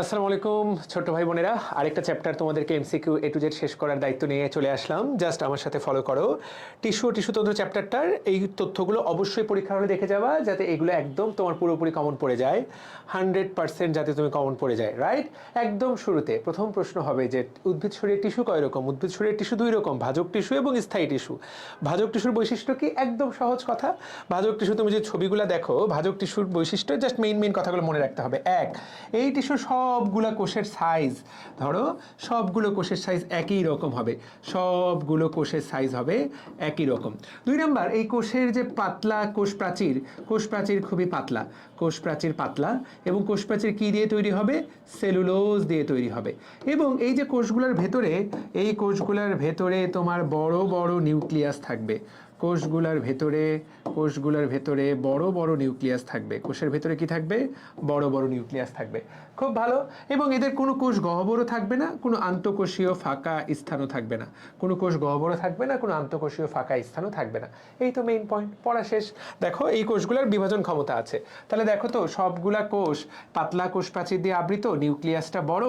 আসসালামু আলাইকুম ছোট ভাই বোনেরা। আরেকটা চ্যাপ্টার তোমাদেরকে এমসিকিউ এ টু জেড শেষ করার দায়িত্ব নিয়ে চলে আসলাম। জাস্ট আমার সাথে ফলো করো। টিস্যু টিস্যু টিস্যুতন্ত্র চ্যাপ্টারটার এই তথ্যগুলো অবশ্যই পরীক্ষা হলে দেখে যাবা, যাতে এগুলো একদম তোমার পুরোপুরি কমন পড়ে যায়। হান্ড্রেড পার্সেন্ট যাতে তুমি কমন পড়ে যায় রাইট একদম শুরুতে প্রথম প্রশ্ন হবে যে উদ্ভিদ শরীরের টিস্যু কয় রকম? উদ্ভিদ শরীরের টিস্যু দুই রকম, ভাজক টিস্যু এবং স্থায়ী টিস্যু ভাজক টিস্যুর বৈশিষ্ট্য কি? একদম সহজ কথা। ভাজক টিস্যু তুমি যে ছবিগুলো দেখো, ভাজক টিস্যুর বৈশিষ্ট্য জাস্ট মেইন মেইন কথাগুলো মনে রাখতে হবে। এক, এই টিস্যুর সবগুলো কোষের সাইজ ধরো সবগুলো কোষের সাইজ একই রকম হবে, সবগুলো কোষের সাইজ হবে একই রকম। দুই নাম্বার, এই কোষের যে পাতলা কোষ প্রাচীর কোষ প্রাচীর খুবই পাতলা, কোষ প্রাচীর পাতলা এবং কোষ প্রাচীর কী দিয়ে তৈরি হবে? সেলুলোজ দিয়ে তৈরি হবে। এবং এই যে কোষগুলোর ভেতরে, এই কোষগুলোর ভেতরে তোমার বড় বড় নিউক্লিয়াস থাকবে। কোষগুলোর ভেতরে কোষগুলোর ভেতরে বড় বড় নিউক্লিয়াস থাকবে। কোষের ভেতরে কি থাকবে? বড় বড় নিউক্লিয়াস থাকবে। খুব ভালো। এবং এদের কোনো কোষ গহ্বরও থাকবে না, কোনো আন্তঃকোষীয় ফাঁকা স্থানও থাকবে না। কোনো কোষ গহ্বরও থাকবে না, কোনো আন্তঃকোষীয় ফাঁকা স্থানও থাকবে না। এই তো মেইন পয়েন্ট পড়া শেষ। দেখো, এই কোষগুলোর বিভাজন ক্ষমতা আছে। তাহলে দেখো তো, সবগুলা কোষ পাতলা কোষ প্রাচীর দিয়ে আবৃত, নিউক্লিয়াসটা বড়,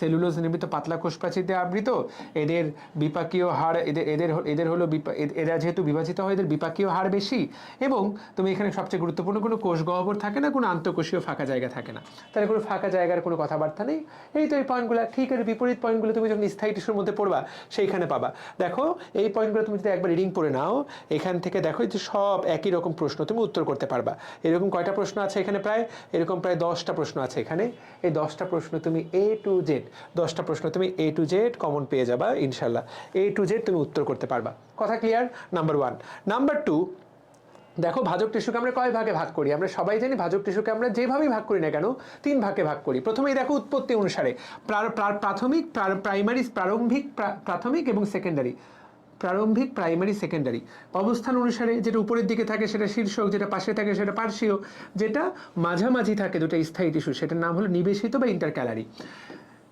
সেলুলোজ নির্মিত পাতলা কোষ প্রাচীর দিয়ে আবৃত, এদের বিপাকীয় হাড় এদের এদের এদের হলো এরা যেহেতু বিভাজিত হয়, এদের বিপাকীয় হার বেশি এবং তুমি এখানে সবচেয়ে গুরুত্বপূর্ণ কোনো কোষ গহ্বর থাকে না, কোনো আন্তঃকোষীয় ফাঁকা জায়গা থাকে না। তাহলে কোনো ফাঁকা জায়গার কোনো কথাবার্তা নেই। এই তো এই পয়েন্টগুলো ঠিক আছে, বিপরীত পয়েন্টগুলো তুমি যখন স্থায়ী টিস্যুর মধ্যে পড়বা, সেইখানে পাবা। দেখো, এই পয়েন্টগুলো তুমি যদি একবার রিডিং পড়ে নাও, এখান থেকে দেখো যে সব একই রকম প্রশ্ন তুমি উত্তর করতে পারবা। এরকম কয়টা প্রশ্ন আছে এখানে প্রায়? এরকম প্রায় দশটা প্রশ্ন আছে এখানে। এই দশটা প্রশ্ন তুমি এ টু জেড দশটা প্রশ্ন তুমি এ টু জেড কমন পেয়ে যাবা ইনশাল্লাহ এ টু জেড তুমি উত্তর করতে পারবা। কথা clear number one number two দেখো ভাজক টিস্যুকে আমরা কয় ভাগে ভাগ করি? আমরা সবাই জানি ভাজক টিস্যুকে আমরা যেভাবেই ভাগ করি না কেন, তিন ভাগে ভাগ করি। প্রথমেই দেখো উৎপত্তি অনুসারে প্রা- প্রা- প্রাথমিক প্রাইমারি, প্রারম্ভিক প্রাথমিক এবং সেকেন্ডারি। প্রারম্ভিক, প্রাইমারি, সেকেন্ডারি। অবস্থান অনুসারে যেটা উপরের দিকে থাকে সেটা শীর্ষক, যেটা পাশে থাকে সেটা পার্শ্বীয়, যেটা মাঝামাঝি থাকে দুটো স্থায়ী টিস্যু, সেটার নাম হলো নিবেশিত বা ইন্টারক্যালারি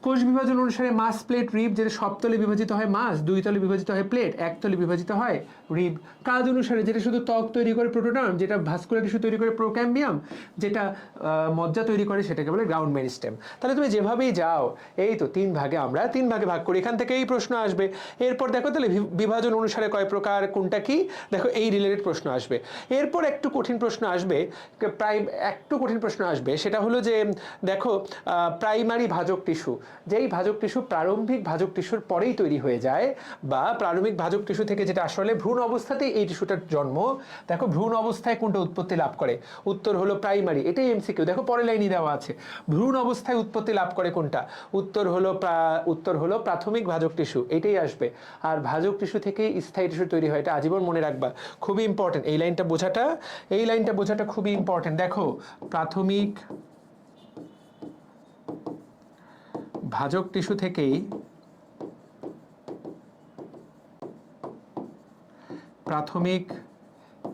কোষ বিভাজন অনুসারে মাস প্লেট রিব যেটা সবতলে বিভাজিত হয় মাস, দুই তলে বিভাজিত হয় প্লেট এক তলে বিভাজিত হয় রিব কাজ অনুসারে যেটা শুধু ত্বক তৈরি করে প্রোটোটার্ম যেটা ভাস্কুলার টিস্যু তৈরি করে প্রোক্যাম্বিয়াম যেটা মজ্জা তৈরি করে সেটাকে বলে গ্রাউন্ড মেরিস্টেম তাহলে তুমি যেভাবেই যাও, এই তো তিন ভাগে আমরা তিন ভাগে ভাগ করি, এখান থেকে এই প্রশ্ন আসবে। এরপর দেখো তাহলে বিভাজন অনুসারে কয় প্রকার, কোনটা কি? দেখো এই রিলেটেড প্রশ্ন আসবে। এরপর একটু কঠিন প্রশ্ন আসবে, প্রায়, একটু কঠিন প্রশ্ন আসবে, সেটা হলো যে, দেখো প্রাইমারি ভাজক টিস্যু যেই ভাজক টিস্যু প্রারম্ভিক ভাজক টিস্যুর পরেই তৈরি হয়ে যায় বা প্রারম্ভিক ভাজক টিস্যু থেকে যেটা আসলে ভ্রূণ অবস্থাতেই এই টিস্যুটার জন্ম, দেখো ভ্রূণ অবস্থায় কোনটা উৎপত্তি লাভ করে? উত্তর হলো প্রাইমারি, এটাই এমসিকিউ দেখো পরে লাইনই দেওয়া আছে। ভ্রূণ অবস্থায় উৎপত্তি লাভ করে কোনটা? উত্তর হলো উত্তর হলো প্রাথমিক ভাজক টিস্যু, এটাই আসবে। আর ভাজক টিস্যু থেকেই স্থায়ী টিস্যু তৈরি হয়, এটা আজীবন মনে রাখবা, খুবই ইম্পর্টেন্ট এই লাইনটা বোঝাটা, এই লাইনটা বোঝাটা খুবই ইম্পর্টেন্ট দেখো, প্রাথমিক ভাজক টিস্যু থেকেই প্রাথমিক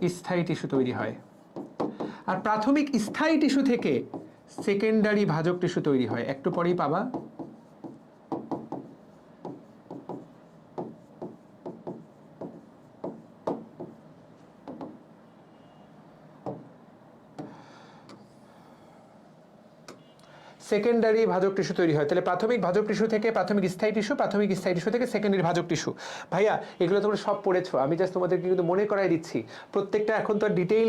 স্থায়ী টিস্যু তৈরি হয়। আর প্রাথমিক স্থায়ী টিস্যু থেকে সেকেন্ডারি ভাজক টিস্যু তৈরি হয়। একটু পরেই পাবা। সেকেন্ডারি ভাজক টিস্যু তৈরি হয়। তাহলে প্রাথমিক ভাজক টিস্যু থেকে প্রাথমিক স্থায়ী টিস্যু প্রাথমিক স্থায়ী টিস্যু থেকে সেকেন্ডারি ভাজক টিস্যু ভাইয়া, এগুলো তোমরা সব পড়েছো। আমি জাস্ট তোমাদেরকে কিন্তু মনে করাই দিচ্ছি। প্রত্যেকটা এখন তো ডিটেইল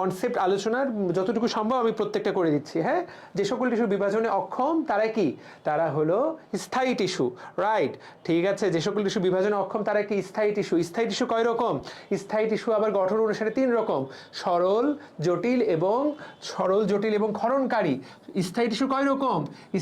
কনসেপ্ট আলোচনার যতটুকু সম্ভব আমি প্রত্যেকটা করে দিচ্ছি হ্যাঁ? যে সকল টিস্যু বিভাজনে অক্ষম, তারা কি? তারা হলো স্থায়ী টিস্যু রাইট ঠিক আছে, যে সকল টিস্যু বিভাজনে অক্ষম, তারা কি? স্থায়ী টিস্যু স্থায়ী টিস্যু কয় রকম? স্থায়ী টিস্যু আবার গঠন অনুসারে তিন রকম। সরল, জটিল এবং সরল, জটিল এবং ক্ষরণকারী। স্থায়ী টিস্যু কয় রকম?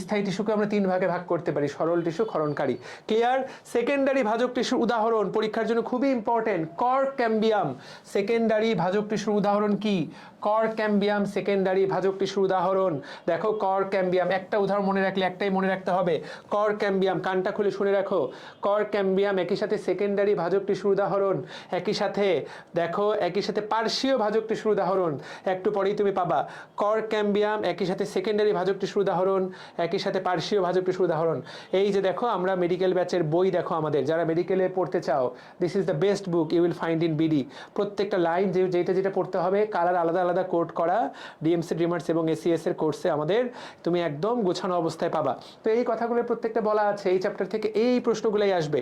স্থায়ী টিস্যুকে আমরা তিন ভাগে ভাগ করতে পারি, সরল টিস্যু, ক্ষরণকারী। ক্লিয়ার সেকেন্ডারি ভাজক টিস্যুর উদাহরণ, পরীক্ষার জন্য খুবই ইম্পর্টেন্ট কর ক্যাম্বিয়াম সেকেন্ডারি ভাজক টিস্যুর উদাহরণ কি? কর ক্যাম্বিয়াম সেকেন্ডারি ভাজক টিস্যুর উদাহরণ। দেখো, কর ক্যাম্বিয়াম, একটা উদাহরণ মনে রাখলে একটাই মনে রাখতে হবে। কর ক্যাম্বিয়াম, কানটা খুলে শুনে রাখো। কর ক্যাম্বিয়াম, একই সাথে সেকেন্ডারি ভাজক টিস্যুর উদাহরণ। একই সাথে, দেখো, একই সাথে পার্শ্বীয় ভাজক টিস্যুর উদাহরণ। একটু পরেই তুমি পাবা। কর ক্যাম্বিয়াম, একই সাথে সেকেন্ডারি ভাজক টিস্যুর উদাহরণ। একই সাথে পার্শ্বীয় ভাজক টিস্যুর উদাহরণ। এই যে দেখো, আমরা মেডিকেল ব্যাচের বই দেখো আমাদের। যারা মেডিকেলে পড়তে চাও this is the best book you will find in BD প্রত্যেকটা লাইন যে যেটা যেটা পড়তে হবে কালার আলাদা আলাদা কোড করা ডিএমসি ড্রিমার্স এবং এসিএস এর কোর্সে আমাদের তুমি একদম গোছানো অবস্থায় পাবা। তো এই কথাগুলো প্রত্যেকটা বলা আছে, এই চ্যাপ্টার থেকে এই প্রশ্নগুলোই আসবে।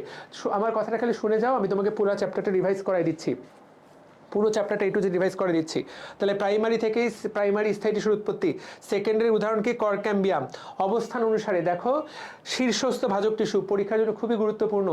আমার কথাটা খালি শুনে যাও, আমি তোমাকে পুরো চ্যাপ্টারটা রিভাইজ করাই দিচ্ছি। পুরো চ্যাপ্টারটা একটু যে রিভাইজ করে দিচ্ছি। তাহলে প্রাইমারি থেকেই প্রাইমারি স্থায়ী টিস্যুর উৎপত্তি সেকেন্ডারি উদাহরণ কি? করক্যাম্বিয়াম অবস্থান অনুসারে দেখো, শীর্ষস্থ ভাজক টিস্যু, পরীক্ষার জন্য খুবই গুরুত্বপূর্ণ।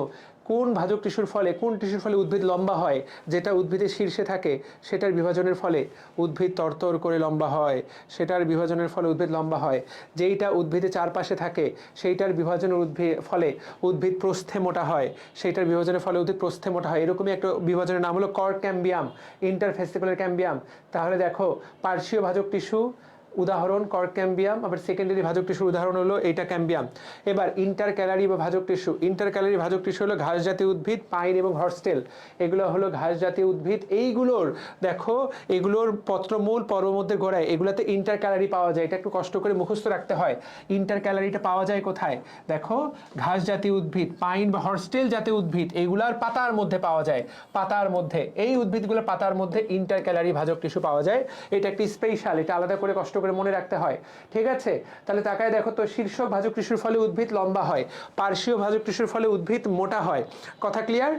কোন ভাজক টিস্যুর ফলে, কোন টিস্যুর ফলে উদ্ভিদ লম্বা হয়, যেটা উদ্ভিদের শীর্ষে থাকে, সেটার বিভাজনের ফলে উদ্ভিদ তরতর করে লম্বা হয়, সেটার বিভাজনের ফলে উদ্ভিদ লম্বা হয়। যেইটা উদ্ভিদে চারপাশে থাকে, সেইটার বিভাজনের উদ্ভিদ ফলে উদ্ভিদ প্রস্থে মোটা হয়, সেইটার বিভাজনের ফলে উদ্ভিদ প্রস্থে মোটা হয়। এরকমই একটা বিভাজনের নাম হলো কর ক্যাম্বিয়াম ইন্টারফেস্টিকুলার ক্যাম্বিয়াম। তাহলে দেখো, পার্শ্বীয় ভাজক টিস্যু উদাহরণ, কর ক্যাম্বিয়াম, আবার সেকেন্ডারি ভাজক টিস্যুর উদাহরণ হলো এইটা ক্যাম্বিয়াম। এবার ইন্টার ক্যালারি বা ভাজক টিস্যু ইন্টার ক্যালারি ভাজক টিস্যু হলো ঘাস জাতীয় উদ্ভিদ পাইন এবং হর্সটেল এগুলো হলো ঘাস জাতীয় উদ্ভিদ। এইগুলোর, দেখো, এগুলোর পত্রমূল পর্বমধ্যে গোড়ায় এগুলোতে ইন্টার ক্যালারি পাওয়া যায়। এটা একটু কষ্ট করে মুখস্থ রাখতে হয়। ইন্টার ক্যালারিটা পাওয়া যায় কোথায়? দেখো, ঘাস জাতীয় উদ্ভিদ পাইন বা হর্সটেল জাতীয় উদ্ভিদ, এগুলার পাতার মধ্যে পাওয়া যায়। পাতার মধ্যে, এই উদ্ভিদগুলো পাতার মধ্যে ইন্টার ক্যালারি ভাজক টিস্যু পাওয়া যায়। এটা একটি স্পেশাল এটা আলাদা করে কষ্ট করে মনে রাখতে হয়। ঠিক আছে? তাহলে তাকায় দেখো তো, শীর্ষক ভাজক টিস্যুর ফলে উদ্ভিদ লম্বা হয়, পার্শ্বীয় ভাজক টিস্যুর ফলে উদ্ভিদ মোটা হয়। কথা ক্লিয়ার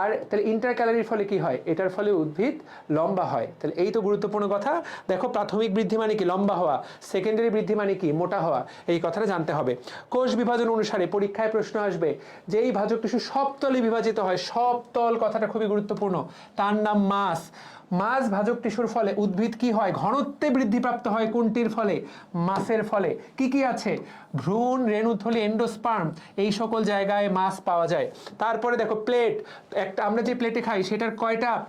আর তাহলে ইন্টার ক্যালারির ফলে কি হয়? এটার ফলে উদ্ভিদ লম্বা হয়। তাহলে এই তো গুরুত্বপূর্ণ কথা। দেখো প্রাথমিক বৃদ্ধি মানে কি? লম্বা হওয়া। সেকেন্ডারি বৃদ্ধি মানে কি? মোটা হওয়া। এই কথাটা জানতে হবে। কোষ বিভাজন অনুসারে পরীক্ষায় প্রশ্ন আসবে যে এই ভাজক টিস্যু সবতলে বিভাজিত হয় সবতল কথাটা খুবই গুরুত্বপূর্ণ। তার নাম মাস। মাছ ভাজক টিস্যুর ফলে উদ্ভিদ কি হয়? ঘনত্বে বৃদ্ধিপ্রাপ্ত হয় কোনটির ফলে? মাছের ফলে। কি কি আছে? ভ্রূণ, রেণুথলি, এন্ডোস্পার্ম, এই সকল জায়গায় মাছ পাওয়া যায়। তারপরে দেখো, প্লেট। একটা, আমরা যে প্লেটে খাই সেটার কয়টা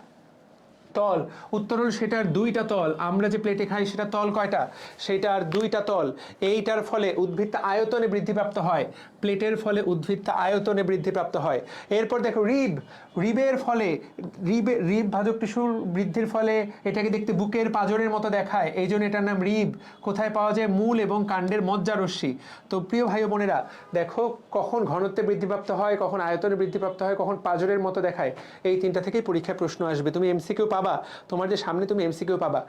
তল? উত্তর হল সেটার দুইটা তল। আমরা যে প্লেটে খাই সেটা তল কয়টা? সেটার দুইটা তল। এইটার ফলে উদ্ভিদটা আয়তনে বৃদ্ধিপ্রাপ্ত হয়। প্লেটের ফলে উদ্ভিদটা আয়তনে বৃদ্ধিপ্রাপ্ত হয়। এরপর দেখো, রিব। রিবের ফলে, রিবে, রিব ভাজক টিস্যুর বৃদ্ধির ফলে এটাকে দেখতে বুকের পাজরের মতো দেখায়। এই জন্য এটার নাম রিব। কোথায় পাওয়া যায়? মূল এবং কাণ্ডের মজ্জারস্যি তো প্রিয় ভাই বোনেরা, দেখো, কখন ঘনত্বে বৃদ্ধিপ্রাপ্ত হয়, কখন আয়তনে বৃদ্ধিপ্রাপ্ত হয়, কখন পাজরের মতো দেখায়। এই তিনটা থেকেই পরীক্ষায় প্রশ্ন আসবে। তুমি এমসি এমসিকিউ পাবা। তোমার যে সামনে তুমি এমসি এমসিকিউ পাবা।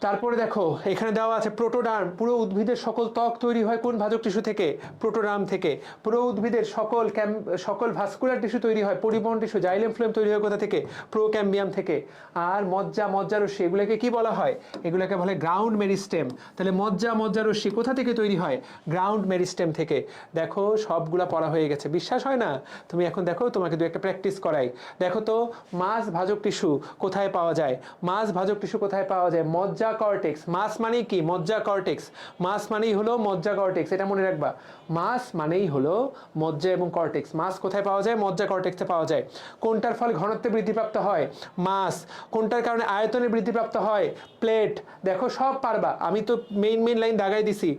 তারপরে দেখো, এখানে দেওয়া আছে প্রোটোডার্ম। পুরো উদ্ভিদের সকল ত্বক তৈরি হয় কোন ভাজক টিস্যু থেকে? প্রোটোডার্ম থেকে। পুরো উদ্ভিদের সকল ক্যাম সকল ভাস্কুলার টিস্যু তৈরি হয় পরিবহন টিস্যু, জাইলেম ফ্লেম তৈরি হয় কোথা থেকে? প্রোক্যাম্বিয়াম থেকে। আর মজ্জা মজ্জারস্যি এগুলোকে কি বলা হয়? এগুলোকে বলে গ্রাউন্ড মেরিস্টেম। তাহলে মজ্জা মজ্জারস্যি কোথা থেকে তৈরি হয়? গ্রাউন্ড মেরিস্টেম থেকে। দেখো, সবগুলা পড়া হয়ে গেছে। বিশ্বাস হয় না? তুমি এখন দেখো, তোমাকে দু একটা প্র্যাকটিস করাই। দেখো তো, মাছ ভাজক টিস্যু কোথায় পাওয়া যায়? মাছ ভাজক টিস্যু কোথায় পাওয়া যায়? মজ্জা কর্টেক্স মাছ মানেই কি? মজ্জা কর্টেক্স মাছ মানেই হলো মজ্জা কর্টেক্স এটা মনে রাখবা। মাছ মানেই হলো মজ্জা এবং কর্টেক্স মাছ কোথায় পাওয়া যায়? মজ্জা কর্টেক্সে পাওয়া যায়। কোনটার ফলে ঘনত্বে বৃদ্ধিপ্রাপ্ত হয়? মাছ কোনটার কারণে আয়তনে বৃদ্ধিপ্রাপ্ত হয়? প্লেট দেখো, সব পারবা। আমি তো মেইন মেইন লাইন দাগাই দিছি।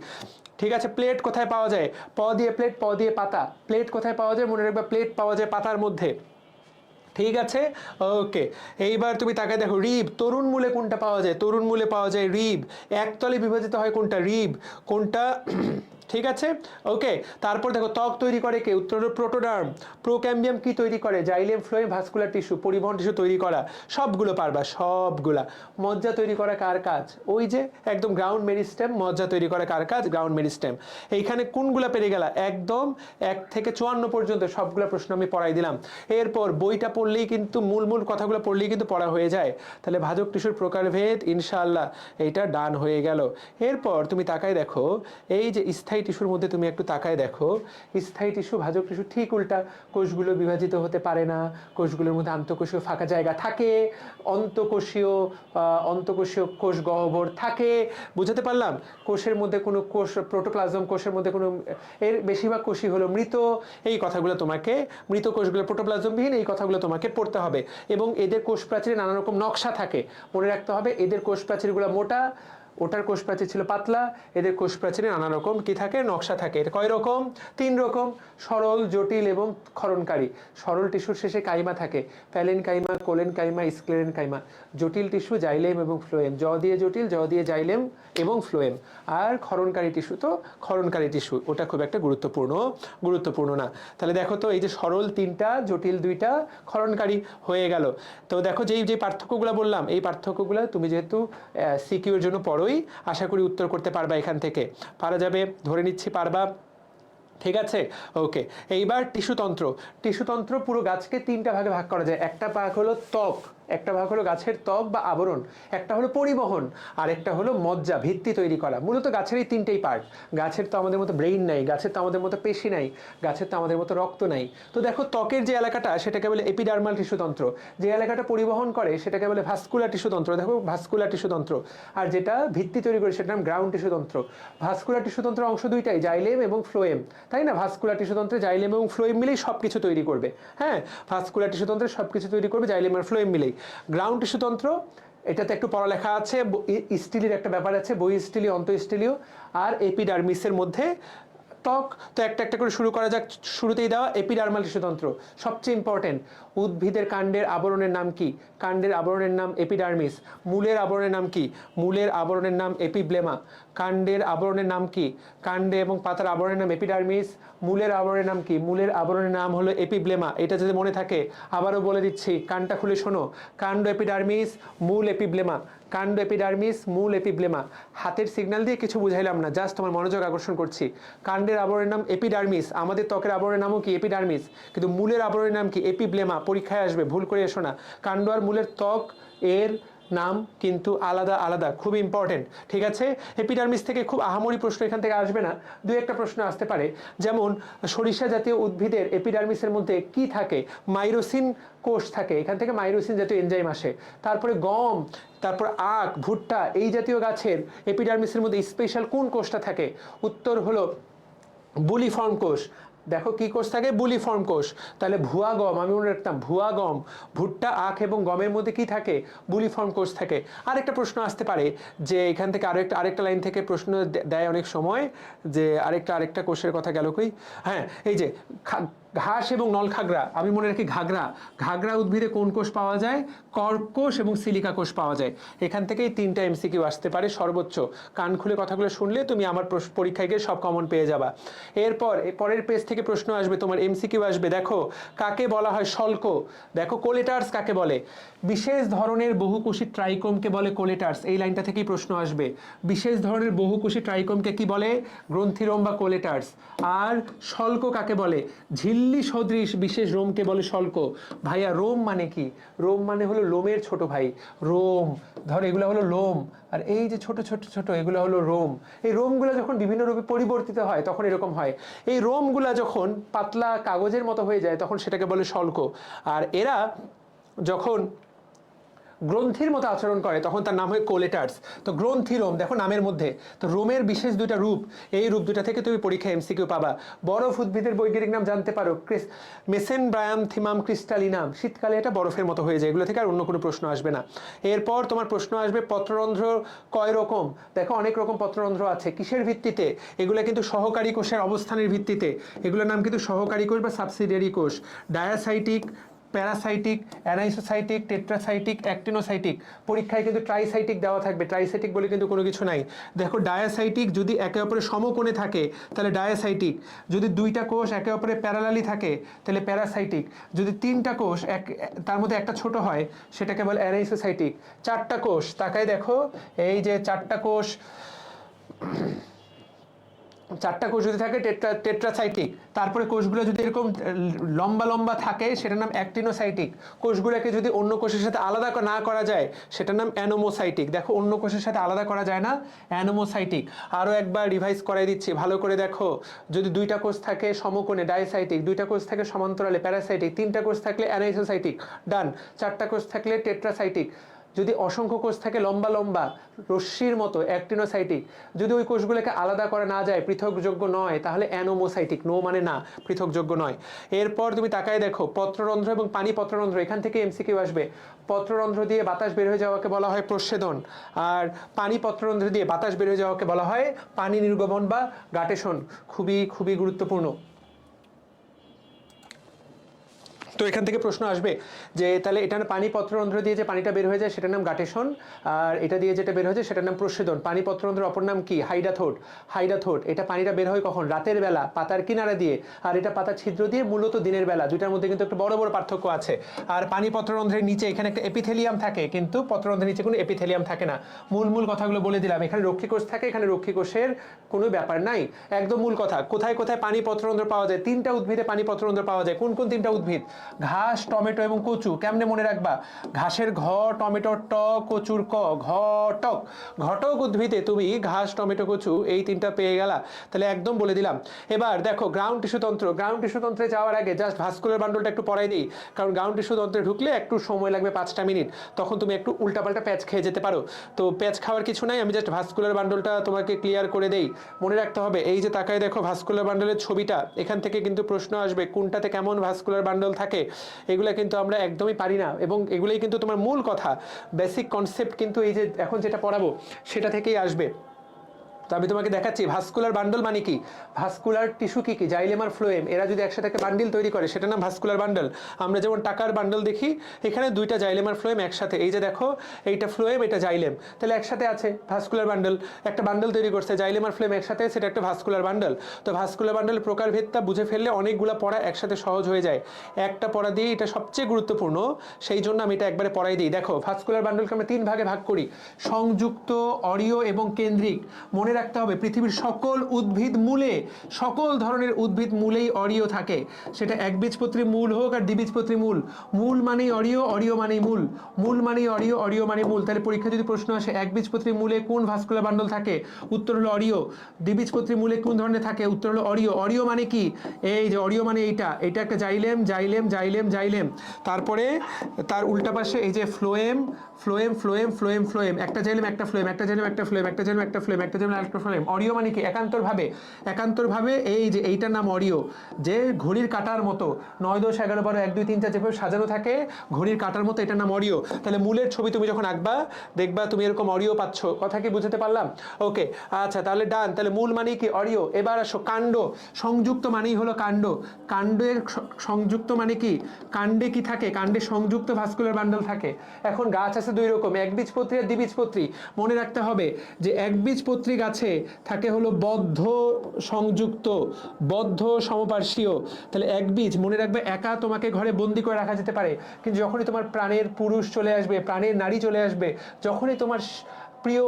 ঠিক আছে প্লেট কোথায় পাওয়া যায়? প দিয়ে প্লেট প দিয়ে পাতা। প্লেট কোথায় পাওয়া যায়? মনে রাখবা প্লেট পাওয়া যায় পাতার মধ্যে। ঠিক আছে? ওকে, এইবার তুমি তাকে দেখো, রিব, তরুণ মূলে কোনটা পাওয়া যায়? তরুণ মূলে পাওয়া যায় রিব। একতলে বিভাজিত হয় কোনটা? রিব। কোনটা? ঠিক আছে? ওকে তারপর দেখো, ত্বক তৈরি করে কে? উত্তর প্রোটোডার্ম প্রোক্যাম্বিয়াম কি তৈরি করে? জাইলেম ফ্লোয়েম ভাস্কুলার টিস্যু পরিবহন টিস্যু তৈরি করা। সবগুলো পারবা, সবগুলা। মজ্জা তৈরি করা কার কাজ? ওই যে, একদম গ্রাউন্ড মেরিস্টেম মজ্জা তৈরি করা কার কাজ? গ্রাউন্ড মেরিস্টেম এইখানে কোনগুলা পেরে গেলা? একদম এক থেকে চুয়ান্ন পর্যন্ত সবগুলো প্রশ্ন আমি পড়াই দিলাম। এরপর বইটা পড়লেই কিন্তু, মূল মূল কথাগুলো পড়লেই কিন্তু পড়া হয়ে যায়। তাহলে ভাজক টিস্যুর প্রকারভেদ, ইনশাআল্লাহ, এইটা ডান হয়ে গেল। এরপর তুমি তাকায় দেখো, এই যে স্থায়ী টিস্যুর মধ্যে তুমি একটু তাকায় দেখো। স্থায়ী টিস্যু, ভাজক টিস্যু ঠিক উল্টা। কোষগুলো বিভাজিত হতে পারে না। কোষগুলোর মধ্যে আন্তঃকোষীয় ফাঁকা জায়গা থাকে। অন্তঃকোষীয় অন্তঃকোষীয় কোষ গহ্বর থাকে। বুঝাতে পারলাম? কোষের মধ্যে কোনো কোষ, প্রোটোপ্লাজম কোষের মধ্যে কোনো, এর বেশিরভাগ কোষই হলো মৃত। এই কথাগুলো তোমাকে, মৃত কোষগুলো প্রোটোপ্লাজমবিহীন, এই কথাগুলো তোমাকে পড়তে হবে। এবং এদের কোষ প্রাচীরে নানা রকম নকশা থাকে। মনে রাখতে হবে, এদের কোষ প্রাচীরগুলো মোটা ওটার কোষ প্রাচীর ছিল পাতলা, এদের কোষ প্রাচীরে নানা রকম কি থাকে? নকশা থাকে। এটা কয় রকম? তিন রকম। সরল, জটিল এবং ক্ষরণকারী। সরল টিস্যুর শেষে কাইমা থাকে। Parenchyma, collenchyma sclerenchyma. জটিল টিস্যু জাইলেম এবং ফ্লোয়েম। জ দিয়ে জটিল, জ দিয়ে জাইলেম এবং ফ্লোয়েম। আর ক্ষরণকারী টিস্যু তো ক্ষরণকারী টিস্যু। ওটা খুব একটা গুরুত্বপূর্ণ গুরুত্বপূর্ণ না। তাহলে দেখো তো, এই যে সরল তিনটা, জটিল দুইটা, ক্ষরণকারী হয়ে গেল। তো দেখো, যেই যে পার্থক্যগুলো বললাম, এই পার্থক্যগুলো তুমি যেহেতু সিকিউর জন্য পড়োই আশা করি উত্তর করতে পারবা এখান থেকে। পারা যাবে, ধরে নিচ্ছি পারবা। ঠিক আছে? ওকে। এইবার টিস্যুতন্ত্র। টিস্যুতন্ত্র পুরো গাছকে তিনটা ভাগে ভাগ করা যায়। একটা ভাগ হলো ত্বক। একটা ভাগ হলো গাছের ত্বক বা আবরণ, একটা হলো পরিবহন আর একটা হলো মজ্জা, ভিত্তি তৈরি করা। মূলত গাছের এই তিনটেই পার্ট গাছের তো আমাদের মতো ব্রেইন নাই, গাছের তো আমাদের মতো পেশি নাই, গাছের তো আমাদের মতো রক্ত নাই। তো দেখো, ত্বকের যে এলাকাটা, সেটাকে বলে এপিডার্মাল টিস্যুতন্ত্র যে এলাকাটা পরিবহন করে, সেটাকে বলে ভাস্কুলার টিস্যুতন্ত্র দেখো ভাস্কুলার টিস্যুতন্ত্র আর যেটা ভিত্তি তৈরি করে, সেটার নাম গ্রাউন্ড টিস্যুতন্ত্র ভাস্কুলার টিস্যুতন্ত্র অংশ দুইটাই জাইলেম এবং ফ্লোয়েম তাই না? ভাস্কুলার টিস্যুতন্ত্রে জাইলেম এবং ফ্লোয়েম মিলেই সব কিছু তৈরি করবে। হ্যাঁ? ভাস্কুলার টিস্যুতন্ত্রে সব কিছু তৈরি করবে জাইলেম আর ফ্লোয়েম মিলেই। গ্রাউন্ড টিস্যুতন্ত্র এটাতে একটু পড়ালেখা আছে স্টিলের একটা ব্যাপার আছে বই স্টিলি অন্ত স্টিলিও আর এপিডার্মিসের মধ্যে ত্বক তো একটা একটা করে শুরু করা যাক, শুরুতেই দেওয়া এপিডার্মাল টিস্যুতন্ত্র সবচেয়ে ইম্পর্টেন্ট উদ্ভিদের কাণ্ডের আবরণের নাম কি? কাণ্ডের আবরণের নাম এপিডার্মিস মূলের আবরণের নাম কি? মূলের আবরণের নাম এপিব্লেমা কাণ্ডের আবরণের নাম কি? কাণ্ডে এবং পাতার আবরণের নাম এপিডার্মিস মূলের আবরণের নাম কি? মূলের আবরণের নাম হলো এপিব্লেমা এটা যদি মনে থাকে, আবারও বলে দিচ্ছি, কানটা খুলে শোনো, কাণ্ড এপিডার্মিস মূল এপিব্লেমা কাণ্ড এপিডার্মিস মূল এপিব্লেমা হাতের সিগন্যাল দিয়ে কিছু বুঝাইলাম না জাস্ট তোমার মনোযোগ আকর্ষণ করছি। কাণ্ডের আবরণের নাম এপিডার্মিস আমাদের ত্বকের আবরণের নামও কি এপিডার্মিস কিন্তু মূলের আবরণের নাম কি এপিব্লেমা পরীক্ষায় আসবে, ভুল করে এসো না। কাণ্ড আর মূলের ত্বক, এর নাম কিন্তু আলাদা আলাদা, খুব ইম্পর্টেন্ট ঠিক আছে? এপিডার্মিস থেকে খুব আহামরি প্রশ্ন এখান থেকে আসবে না। দু একটা প্রশ্ন আসতে পারে। যেমন, সরিষা জাতীয় উদ্ভিদের এপিডার্মিসের মধ্যে কি থাকে? মাইরোসিন কোষ থাকে। এখান থেকে মাইরোসিন জাতীয় এনজাইম আসে। তারপরে গম, তারপর আখ, ভুট্টা, এই জাতীয় গাছের এপিডার্মিসের মধ্যে স্পেশাল কোন কোষটা থাকে? উত্তর হলো বুলিফর্ম কোষ। দেখো কি কোষ থাকে? বুলিফর্ম কোষ। তাহলে ভুয়া গম, আমি মনে রাখতাম ভুয়া গম, ভুট্টা, আখ এবং গমের মধ্যে কি থাকে? বুলিফর্ম কোষ থাকে। আরেকটা প্রশ্ন আসতে পারে যে এখান থেকে আরেকটা আরেকটা লাইন থেকে প্রশ্ন দেয় অনেক সময় যে আরেকটা আরেকটা কোষের কথা গেল কই? হ্যাঁ এই যে ঘাস এবং নলখাগড়া, আমি মনে রাখি ঘাগরা ঘাগরা উদ্ভিদে কোন কোষ পাওয়া যায়? কর্ক কোষ এবং সিলিকা কোষ পাওয়া যায়। এখান থেকেই তিনটা এমসিকিউ আসতে পারে, সর্বোচ্চ। কান খুলে কথাগুলো শুনলে তুমি আমার পরীক্ষায় গিয়ে সব কমন পেয়ে যাবা। এরপর পরের পেজ থেকে প্রশ্ন আসবে, তোমার এমসিকিউ আসবে। দেখো, কাকে বলা হয় শল্ক দেখো কোলেটার্স কাকে বলে? বিশেষ ধরনের বহুকোষী ট্রাইকোমকে বলে কোলেটার্স এই লাইনটা থেকেই প্রশ্ন আসবে। বিশেষ ধরনের বহুকোষী ট্রাইকোমকে কি বলে? গ্রন্থিরোম বা কোলেটার্স আর শল্ক কাকে বলে? ঝিল্লি সদৃশ বিশেষ রোমকে বলে শল্ক। ভাইয়া, রোম মানে কি? রোম মানে হলো লোমের ছোট ভাই। রোম, ধর এগুলো হলো লোম। আর এই যে ছোট ছোট ছোট, এগুলো হলো রোম। এই রোমগুলো যখন বিভিন্ন রূপে পরিবর্তিত হয়, তখন এরকম হয়। এই রোমগুলা যখন পাতলা কাগজের মতো হয়ে যায়, তখন সেটাকে বলে শল্ক। আর এরা যখন গ্রন্থির মতো আচরণ করে, তখন তার নাম হয় কোলেটার্স তো গ্রন্থি রোম, দেখো নামের মধ্যে, তো রোমের বিশেষ দুইটা রূপ, এই রূপ দুটা থেকে তুমি পরীক্ষা এমসিকিউ পাবা। বরফ উদ্ভিদের বৈজ্ঞানিক নাম জানতে পারো, ক্রিস মেসেন ব্রায়াম থিমাম ক্রিস্টালিনাম। শীতকালে এটা বরফের মতো হয়ে যায়, এগুলো থেকে আর অন্য কোনো প্রশ্ন আসবে না। এরপর তোমার প্রশ্ন আসবে, পত্ররন্ধ্র কয় রকম? দেখো অনেক রকম পত্ররন্ধ্র আছে, কিসের ভিত্তিতে? এগুলো কিন্তু সহকারী কোষের অবস্থানের ভিত্তিতে। এগুলোর নাম কিন্তু সহকারী কোষ বা সাবসিডিয়ারি কোষ। Diacytic paracytic, anisocytic, tetracytic, actinocytic. পরীক্ষায় কিন্তু ট্রাইসাইটিক দেওয়া থাকবে। ট্রাইসাইটিক বলে কিন্তু কোনো কিছু নাই। দেখো, ডায়াসাইটিক যদি একে অপরের সমকোণে থাকে, তাহলে ডায়াসাইটিক। যদি দুইটা কোষ একে অপরের প্যারালালি থাকে, তাহলে প্যারাসাইটিক। যদি তিনটা কোষ এক, তার মধ্যে একটা ছোট হয়, সেটাকে বলে অ্যানাইসোসাইটিক। চারটা কোষ, তাকাই দেখো, এই যে চারটা কোষ চারটা কোষ যদি থাকে টেট্রা, টেট্রাসাইটিক। তারপরে কোষগুলো যদি এরকম লম্বা লম্বা থাকে, সেটার নাম অ্যাক্টিনোসাইটিক। কোষগুলোকে যদি অন্য কোষের সাথে আলাদা না করা যায়, সেটার নাম অ্যানোমোসাইটিক। দেখো, অন্য কোষের সাথে আলাদা করা যায় না, অ্যানোমোসাইটিক। আরও একবার রিভাইজ করাই দিচ্ছি, ভালো করে দেখো। যদি দুইটা কোষ থাকে সমকোণে ডাইসাইটিক দুইটা কোষ থাকে সমান্তরালে প্যারাসাইটিক তিনটা কোষ থাকলে অ্যানাইসোসাইটিক ডান চারটা কোষ থাকলে টেট্রাসাইটিক। যদি অসংখ্য কোষ থাকে লম্বা লম্বা, রশ্মির মতো, অ্যাক্টিনোসাইটিক, যদি ওই কোষগুলোকে আলাদা করা না যায়, পৃথকযোগ্য নয়, তাহলে অ্যানোমোসাইটিক। নো মানে না, পৃথকযোগ্য নয়। এরপর তুমি তাকায় দেখো, পত্ররন্ধ্র এবং পানি পত্ররন্ধ্র, এখান থেকে এমসিকিউ আসবে। পত্ররন্ধ্র দিয়ে বাতাস বের হয়ে যাওয়াকে বলা হয় প্রচ্ছেদন। আর পানি পত্ররন্ধ্র দিয়ে বাতাস বের হয়ে যাওয়াকে বলা হয় পানি নির্গমন বা গাটেশন খুবই খুবই গুরুত্বপূর্ণ। তো এখান থেকে প্রশ্ন আসবে যে তাহলে এটা পানি পত্ররন্ধ্র দিয়ে যে পানিটা বের হয়ে যায়, সেটার নাম গাটেশন। আর এটা দিয়ে যেটা বের হয়ে যায়, সেটার নাম প্রচ্ছেদন পানি পত্ররন্ধ্রের অপর নাম কি? হাইডাথোট হাইডাথোট এটা পানিটা বের হয় কখন? রাতের বেলা, পাতার কিনারা দিয়ে। আর এটা পাতার ছিদ্র দিয়ে মূলত দিনের বেলা। দুইটার মধ্যে কিন্তু একটা বড় বড় পার্থক্য আছে। আর পানি পত্ররন্ধ্রের নিচে এখানে একটা এপিথেলিয়াম থাকে, কিন্তু পত্ররন্ধ্রের নিচে কোনো এপিথেলিয়াম থাকে না। মূল মূল কথাগুলো বলে দিলাম। এখানে রক্ষী কোষ থাকে, এখানে রক্ষী কোষের কোনো ব্যাপার নাই। একদম মূল কথা। কোথায় কোথায় পানি পত্ররন্ধ্র পাওয়া যায়? তিনটা উদ্ভিদে পানি পত্ররন্ধ্র পাওয়া যায়। কোন কোন তিনটা উদ্ভিদ? ঘাস, টমেটো এবং কচু কেমনে মনে রাখবা? ঘাসের ঘ, টমেটোর ট, কচুর ক ঘটক ঘটক উদ্ভিদে তুমি ঘাস, টমেটো, কচু এই তিনটা পেয়ে গেলা। তাহলে একদম বলে দিলাম। এবার দেখো গ্রাউন্ড টিস্যুতন্ত্র গ্রাউন্ড টিস্যুতন্ত্রে যাওয়ার আগে জাস্ট ভাস্কুলার বান্ডলটা একটু পড়াই দিই। কারণ গ্রাউন্ড টিস্যুতন্ত্রে ঢুকলে একটু সময় লাগবে পাঁচটা মিনিট। তখন তুমি একটু উল্টাপাল্টা প্যাচ খেয়ে যেতে পারো। তো প্যাচ খাওয়ার কিছু নাই, আমি জাস্ট ভাস্কুলার বান্ডলটা তোমাকে ক্লিয়ার করে দেই। মনে রাখতে হবে, এই যে তাকায় দেখো ভাস্কুলার বান্ডলের ছবিটা, এখান থেকে কিন্তু প্রশ্ন আসবে, কোনটাতে কেমন ভাস্কুলার বান্ডল থাকে? এগুলো কিন্তু আমরা একদমই পারি না। এবং এগুলোই কিন্তু তোমার মূল কথা। বেসিক কনসেপ্ট কিন্তু এই যে এখন যেটা পড়াবো, সেটা থেকেই আসবে। তো আমি তোমাকে দেখাচ্ছি ভাস্কুলার বান্ডল মানে কি? ভাস্কুলার টিস্যু কি কি? জাইলেমার ফ্লোয়েম এরা যদি একসাথে একটা বান্ডিল তৈরি করে সেটা নাম ভাস্কুলার বান্ডল আমরা যেমন টাকার বান্ডল দেখি, এখানে দুইটা জাইলেমার ফ্লোয়েম একসাথে। এই যে দেখো, এইটা ফ্লোয়েম এটা জাইলেম তাহলে একসাথে আছে ভাস্কুলার বান্ডল একটা বান্ডল তৈরি করছে জাইলেমার ফ্লোয়েম একসাথে, সেটা একটা ভাস্কুলার বান্ডল তো ভাস্কুলার বান্ডলের প্রকারভেদটা বুঝে ফেললে অনেকগুলো পড়া একসাথে সহজ হয়ে যায়। একটা পড়া দিয়ে এটা সবচেয়ে গুরুত্বপূর্ণ, সেই জন্য আমি এটা একবারে পড়াই দিই। দেখো ভাস্কুলার বান্ডলকে আমরা তিন ভাগে ভাগ করি, সংযুক্ত, অরিয় এবং কেন্দ্রিক। মনে রাখতে হবে। পৃথিবীর সকল উদ্ভিদ মূলে, সকল ধরনের উদ্ভিদ মূলেই অরিও থাকে। সেটা একবীজপত্রী মূল হোক আর দ্বিবীজপত্রী মূল। মূল মানেই অরিও অরিও মানেই মূল। মূল মানেই অরিও অরিও মানে মূল। তাহলে পরীক্ষা যদি প্রশ্ন আসে, একবীজপত্রী মূলে কোন ভাস্কুলার বান্ডল থাকে? উত্তর হলো অরিও দ্বিবীজপত্রী মূলে কোন ধরনের থাকে? উত্তর হলো অরিও অরিও মানে কি? এই যে অরিও মানে এইটা। এটা একটা জাইলেম জাইলেম জাইলেম জাইলেম। তারপরে তার উল্টা পাশে এই যে phloem phloem phloem phloem phloem একটা জাইলেম, একটা ফ্লোয়েম একটা জাইলেম, একটা ফ্লোয়েম একটা জাইলেম, একটা ফ্লোয়েম একটা জাইলেম, একটা ফ্লোয়েম অরিও মানে কি? একান্তরভাবে একান্তরভাবে এই যে এইটার নাম অরিও যে ঘড়ির কাটার মতো, নয়, দশ, এগারো, বারো, এক, দুই, তিন, চার, যেভাবে সাজানো থাকে, ঘড়ির কাটার মতো এটার নাম অরিও তাহলে মূলের ছবি তুমি যখন আঁকবা, দেখবা তুমি এরকম অরিও পাচ্ছ। কথা কি বুঝতে পারলাম? ওকে আচ্ছা তাহলে ডান। তাহলে মূল মানেই কি? অরিও এবার আসো, কাণ্ড। সংযুক্ত মানেই হলো কাণ্ড। কাণ্ডের সংযুক্ত মানে কি? কাণ্ডে কি থাকে? কাণ্ডে সংযুক্ত ভাস্কুলার বান্ডল থাকে। এখন গাছ আছে দুই রকম একবীজপত্রী আর দ্বিবীজপত্রী। মনে রাখতে হবে যে একবীজপত্রী গাছে থাকে হলো বদ্ধ সংযুক্ত, বদ্ধ সমপার্শ্বীয়। তাহলে একবীজ মনে রাখবে একা তোমাকে ঘরে বন্দি করে রাখা যেতে পারে। কিন্তু যখনই তোমার প্রাণের পুরুষ চলে আসবে, প্রাণের নারী চলে আসবে, যখনই তোমার প্রিয়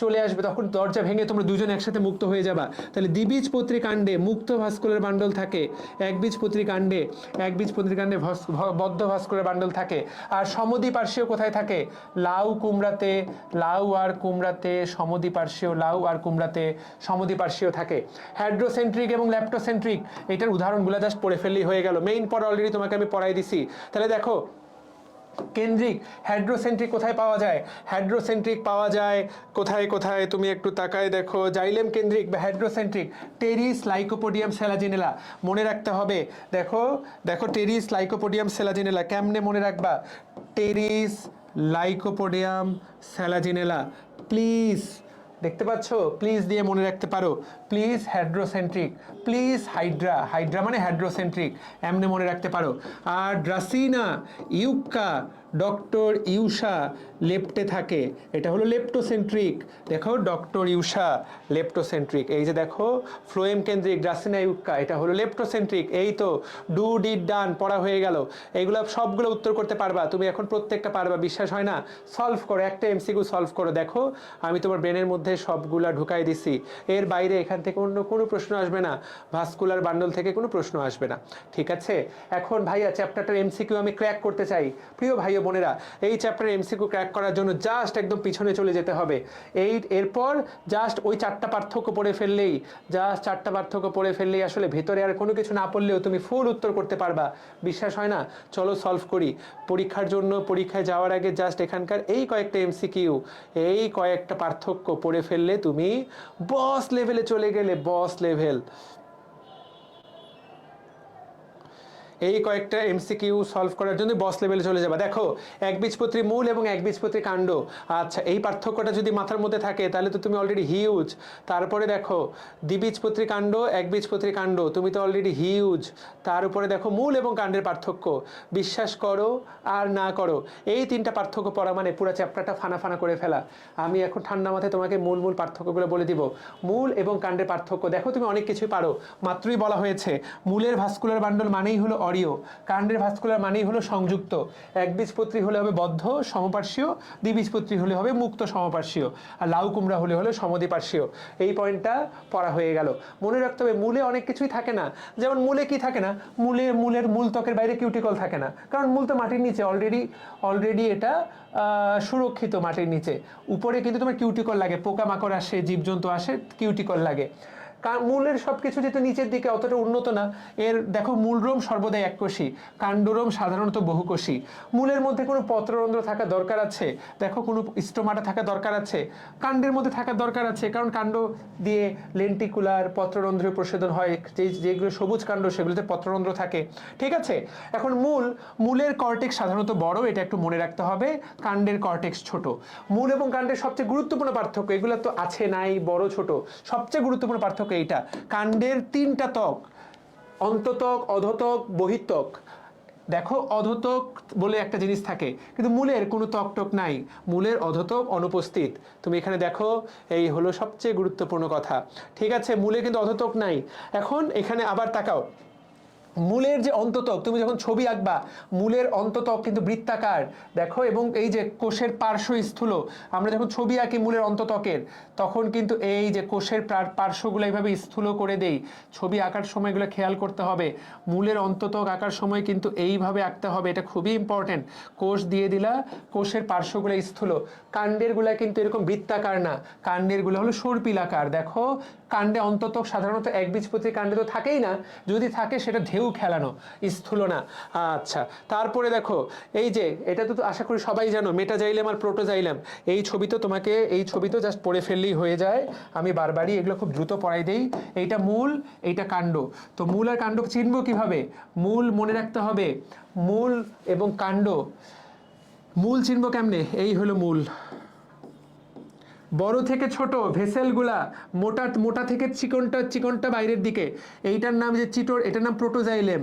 চলে আসবে, তখন দরজা ভেঙে তোমরা দুজন একসাথে মুক্ত হয়ে যাবা। তাহলে দ্বিবীজপত্রী কাণ্ডে মুক্ত ভাস্কুলার বান্ডল থাকে একবীজপত্রী কাণ্ডে একবীজপত্রী কাণ্ডে ভস- ভ- বদ্ধ ভাস্কুলার বান্ডল থাকে। আর সমদ্বিপার্শ্বীয় কোথায় থাকে? লাউ কুমড়াতে, লাউ আর কুমড়াতে সমদ্বিপার্শ্বীয় লাউ আর কুমড়াতে সমদ্বিপার্শ্বীয় থাকে। হ্যাড্রোসেন্ট্রিক এবং ল্যাপটোসেন্ট্রিক, এটার উদাহরণগুলো জাস্ট পড়ে ফেললেই হয়ে গেল। মেইন পর অলরেডি তোমাকে আমি পড়াই দিছি। তাহলে দেখো কেন্দ্রিক হাইড্রোসেন্ট্রিক কোথায় পাওয়া যায়? হাইড্রোসেন্ট্রিক পাওয়া যায় কোথায় কোথায়? তুমি একটু তাকায় দেখো। জাইলেম কেন্দ্রিক বা হাইড্রোসেন্ট্রিক টেরিস লাইকোপোডিয়াম সেলাজিনেলা মনে রাখতে হবে। দেখো দেখো টেরিস লাইকোপোডিয়াম সেলাজিনেলা কেমনে মনে রাখবা? টেরিস লাইকোপোডিয়াম সেলাজিনেলা প্লিজ দেখতে পাচ্ছ? প্লিজ দিয়ে মনে রাখতে পারো। Please hydrocentric please hydra hydra মানে হাইড্রোসেন্ট্রিক এমনি মনে রাখতে পারো। আর ড্রাসিনা ইউকা ডক্টর ইউষা লেপ্টে থাকে। এটা হলো লেপ্টোসেন্ট্রিক। দেখো ডক্টর ইউষা লেপ্টোসেন্ট্রিক। এই যে দেখো, ফ্লোয়েম কেন্দ্রিক ড্রাসিনা ইউক্কা, এটা হলো লেপ্টোসেন্ট্রিক। এই তো, ডু, ডিড, ডান, পড়া হয়ে গেল। এইগুলো সবগুলো উত্তর করতে পারবা। তুমি এখন প্রত্যেকটা পারবা, বিশ্বাস হয় না? সলভ করো, একটা এমসিকিউ সলভ করো। দেখো, আমি তোমার ব্রেনের মধ্যে সবগুলা ঢুকাই দিছি। এর বাইরে এখান থেকে অন্য কোনো প্রশ্ন আসবে না। ভাস্কুলার বান্ডল থেকে কোনো প্রশ্ন আসবে না। ঠিক আছে? এখন ভাইয়া চ্যাপ্টারটার এমসিকিউ আমি ক্র্যাক করতে চাই। প্রিয় ভাই বোনেরা, এই চ্যাপ্টার এমসিকিউ ক্র্যাক ট্র্যাক করার জন্য জাস্ট একদম পিছনে চলে যেতে হবে। এই এরপর জাস্ট ওই চারটা পার্থক্য পড়ে ফেললেই জাস্ট চারটা পার্থক্য পড়ে ফেললেই আসলে ভেতরে আর কোনো কিছু না পড়লেও তুমি ফুল উত্তর করতে পারবা। বিশ্বাস হয় না? চলো সলভ করি। পরীক্ষার জন্য পরীক্ষায় যাওয়ার আগে জাস্ট এখানকার এই কয়েকটা এমসিকিউ এই কয়েকটা পার্থক্য পড়ে ফেললে তুমি বস লেভেলে চলে গেলে বস লেভেল এই কয়েকটা এমসিকিউ সলভ করার জন্য বস লেভেলে চলে যাবে। দেখো একবীজপত্রী মূল এবং একবীজপত্রী কাণ্ড। আচ্ছা এই পার্থক্যটা যদি মাথার মধ্যে থাকে, তাহলে তো তুমি অলরেডি হিউজ তারপরে দেখো দ্বিবীজপত্রী কাণ্ড একবীজপত্রী কাণ্ড, তুমি তো অলরেডি হিউজ তার উপরে দেখো মূল এবং কাণ্ডের পার্থক্য। বিশ্বাস করো আর না করো, এই তিনটা পার্থক্য পড়া মানে পুরো চ্যাপ্টারটা ফানা ফানা করে ফেলা। আমি এখন ঠান্ডা মাথায় তোমাকে মূল মূল পার্থক্যগুলো বলে দিব। মূল এবং কাণ্ডের পার্থক্য। দেখো তুমি অনেক কিছুই পারো, মাত্রই বলা হয়েছে। মূলের ভাস্কুলার বান্ডল মানেই হলো অরিও কাণ্ডের ভাস্কুলার মানেই হলো সংযুক্ত। একবীজপত্রী হলে হবে বদ্ধ, সমপার্শ্বীয়। দ্বিবীজপত্রী হলে হবে মুক্ত সমপার্শ্বীয়। আর লাউ কুমড়া হলে হলো সমদ্বিপার্শ্বীয়। এই পয়েন্টটা পড়া হয়ে গেল। মনে রাখতে হবে, মূলে অনেক কিছুই থাকে না। যেমন মূলে কি থাকে না? মূলে, মূলের মূল ত্বকের বাইরে কিউটিকল থাকে না। কারণ মূল তো মাটির নিচে অলরেডি অলরেডি এটা সুরক্ষিত মাটির নিচে। উপরে কিন্তু তোমার কিউটিকল লাগে। পোকামাকড় আসে, জীবজন্তু আসে, কিউটিকল লাগে। কা- মূলের সব কিছু যেহেতু নিচের দিকে অতটা উন্নত না, এর দেখো মূলরোম সর্বদাই এককোষী কাণ্ডরোম সাধারণত বহুকোষী মূলের মধ্যে কোনো পত্ররন্ধ্র থাকা দরকার আছে? দেখো কোনো স্টোমাটা থাকা দরকার আছে? কাণ্ডের মধ্যে থাকার দরকার আছে? কারণ কাণ্ড দিয়ে লেন্টিকুলার পত্ররন্ধ্র প্রশোধন হয়, যে যেগুলো সবুজ কাণ্ড, সেগুলোতে পত্ররন্ধ্র থাকে। ঠিক আছে? এখন মূল, মূলের কর্টেক্স সাধারণত বড়, এটা একটু মনে রাখতে হবে, কাণ্ডের কর্টেক্স ছোট। মূল এবং কাণ্ডের সবচেয়ে গুরুত্বপূর্ণ পার্থক্য, এগুলো তো আছে নাই, বড়, ছোট, সবচেয়ে গুরুত্বপূর্ণ পার্থক্য এইটা। কাণ্ডের তিনটা ত্বক, অন্ততক, অধতক, বহিত্বক। দেখো, অধতক বলে একটা জিনিস থাকে, কিন্তু মূলের কোনো ত্বক টক নাই। মূলের অধতক অনুপস্থিত। তুমি এখানে দেখো, এই হলো সবচেয়ে গুরুত্বপূর্ণ কথা। ঠিক আছে, মূলে কিন্তু অধতক নাই। এখন এখানে আবার তাকাও। মূলের যে অন্ততক তুমি যখন ছবি আঁকবা, মূলের অন্ততক কিন্তু বৃত্তাকার, দেখো, এবং এই যে কোষের পার্শ্ব স্থূল, আমরা যখন ছবি আঁকি মূলের অন্ততকের তখন কিন্তু এই যে কোষের পার্শ্বগুলো এইভাবে স্থূল করে দেই। ছবি আঁকার সময় এগুলো খেয়াল করতে হবে। মূলের অন্ততক আঁকার সময় কিন্তু এইভাবে আঁকতে হবে, এটা খুবই ইম্পর্টেন্ট কোষ দিয়ে দিলা, কোষের পার্শ্বগুলো স্থূল। কাণ্ডেরগুলো কিন্তু এরকম বৃত্তাকার না। কাণ্ডেরগুলো হলো সর্পিলাকার, দেখো কাণ্ডে অন্তত সাধারণত এক একবীজপত্রী কাণ্ডে তো থাকেই না। যদি থাকে সেটা ঢেউ খেলানো স্থূল না আচ্ছা তারপরে দেখো, এই যে, এটা তো আশা করি সবাই জানো, মেটাজাইলাম আর প্রোটোজাইলাম। এই ছবি তো তোমাকে, এই ছবি তো জাস্ট পড়ে ফেললেই হয়ে যায়। আমি বারবারই এগুলো খুব দ্রুত পড়াই দেই। এইটা মূল, এইটা কাণ্ড। তো মূল আর কাণ্ড চিনবো কীভাবে? মূল মনে রাখতে হবে। মূল এবং কাণ্ড। মূল চিনবো কেমনে? এই হলো মূল। বড় থেকে ছোট ভেসেলগুলা মোটা মোটা থেকে চিকনটা চিকনটা বাইরের দিকে। এইটার নাম যে চিটোর এটার নাম প্রোটোজাইলেম।